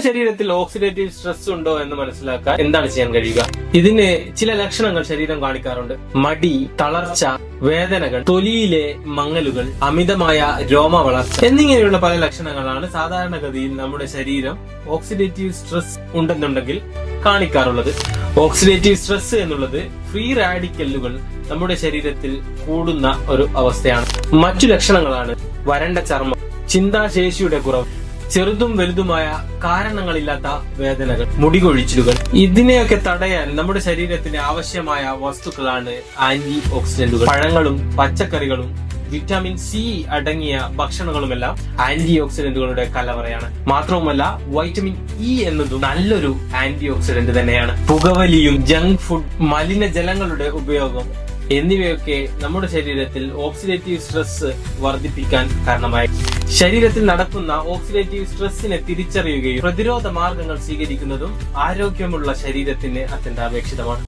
ശരീരത്തിൽ oxidative stress ഉണ്ടോ എന്ന് മനസ്സിലാക്കാൻ എന്താണ് ചെയ്യാൻ കഴിയുക? ഇതിന് ചില ലക്ഷണങ്ങൾ ശരീരം കാണിക്കാറുണ്ട്. മടി തളർച്ച വേദനകൾ തൊലിയിലെ മങ്ങലുകൾ അമിതമായ രോമ വളർച്ച എന്നിങ്ങനെയുള്ള പല ലക്ഷണങ്ങളാണ് സാധാരണഗതിയിൽ നമ്മുടെ ശരീരം ഓക്സിഡേറ്റീവ് സ്ട്രെസ് ഉണ്ടെന്നുണ്ടെങ്കിൽ കാണിക്കാറുള്ളത്. ഓക്സിഡേറ്റീവ് സ്ട്രെസ് എന്നുള്ളത് ഫ്രീ റാഡിക്കലുകൾ നമ്മുടെ ശരീരത്തിൽ കൂടുന്ന ഒരു അവസ്ഥയാണ്. മറ്റു ലക്ഷണങ്ങളാണ് വരണ്ട ചർമ്മം ചിന്താശേഷിയുടെ കുറവ് ചെറുതും വലുതുമായ കാരണങ്ങളില്ലാത്ത വേദനകൾ മുടികൊഴിച്ചിലുകൾ. ഇതിനെയൊക്കെ തടയാൻ നമ്മുടെ ശരീരത്തിന് ആവശ്യമായ വസ്തുക്കളാണ് ആന്റി ഓക്സിഡന്റുകൾ പഴങ്ങളും പച്ചക്കറികളും വിറ്റാമിൻ സി അടങ്ങിയ ഭക്ഷണങ്ങളുമെല്ലാം ആന്റി ഓക്സിഡന്റുകളുടെ കലവറയാണ്. മാത്രവുമല്ല വൈറ്റമിൻ ഇ എന്നതും നല്ലൊരു ആന്റി ഓക്സിഡന്റ് തന്നെയാണ്. പുകവലിയും ജങ്ക് ഫുഡ് മലിനജലങ്ങളുടെ ഉപയോഗം എന്നിവയൊക്കെ നമ്മുടെ ശരീരത്തിൽ ഓക്സിഡേറ്റീവ് സ്ട്രെസ് വർദ്ധിപ്പിക്കാൻ കാരണമായി. ശരീരത്തിൽ നടക്കുന്ന ഓക്സിഡേറ്റീവ് സ്ട്രെസ്സിനെ തിരിച്ചറിയുകയും പ്രതിരോധ മാർഗങ്ങൾ സ്വീകരിക്കുന്നതും ആരോഗ്യമുള്ള ശരീരത്തിന് അത്യന്താപേക്ഷിതമാണ്.